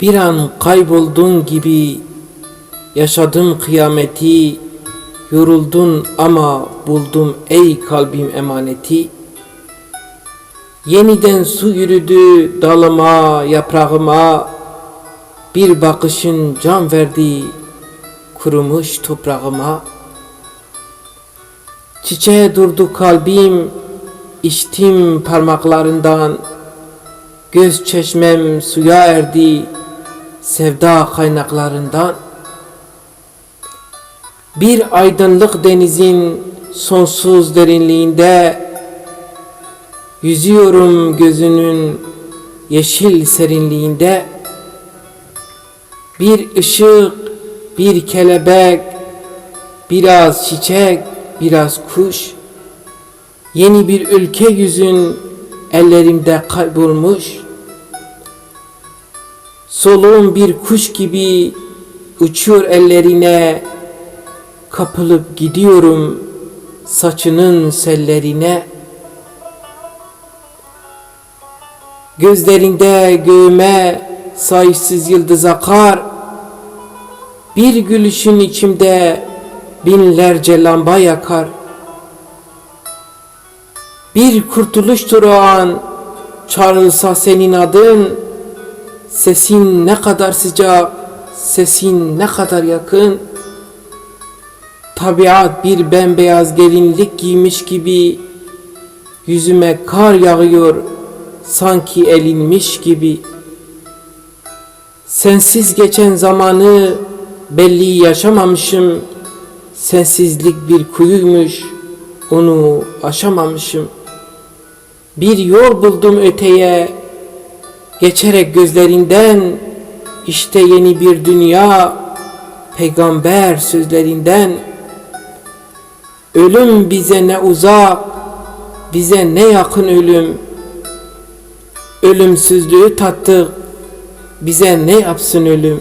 Bir an kayboldun gibi yaşadım kıyameti Yoruldun ama buldum ey kalbim emaneti. Yeniden su yürüdü dalıma yaprağıma Bir bakışın can verdi kurumuş toprağıma. Çiçeğe durdu kalbim içtim parmaklarından Göz çeşmem suya erdi sevda kaynaklarından Bir aydınlık denizin sonsuz derinliğinde Yüzüyorum gözünün yeşil serinliğinde. Bir ışık, bir kelebek, biraz çiçek, biraz kuş Yeni bir ülke yüzün ellerimde kaybolmuş Soluğum bir kuş gibi uçuyor ellerine. Kapılıp gidiyorum saçının sellerine. Gözlerinde göğüme sayısız yıldız akar. Bir gülüşün içimde binlerce lamba yakar. Bir kurtuluştur o an çağrılsa senin adın Sesin ne kadar sıcak, sesin ne kadar yakın. Tabiat bir bembeyaz gelinlik giymiş gibi Yüzüme kar yağıyor sanki elinmiş gibi. Sensiz geçen zamanı belli yaşamamışım Sensizlik bir kuyuymuş onu aşamamışım. Bir yol buldum öteye Geçerek gözlerinden işte yeni bir dünya Peygamber sözlerinden. Ölüm bize ne uzak bize ne yakın ölüm. Ölümsüzlüğü tattık bize ne yapsın ölüm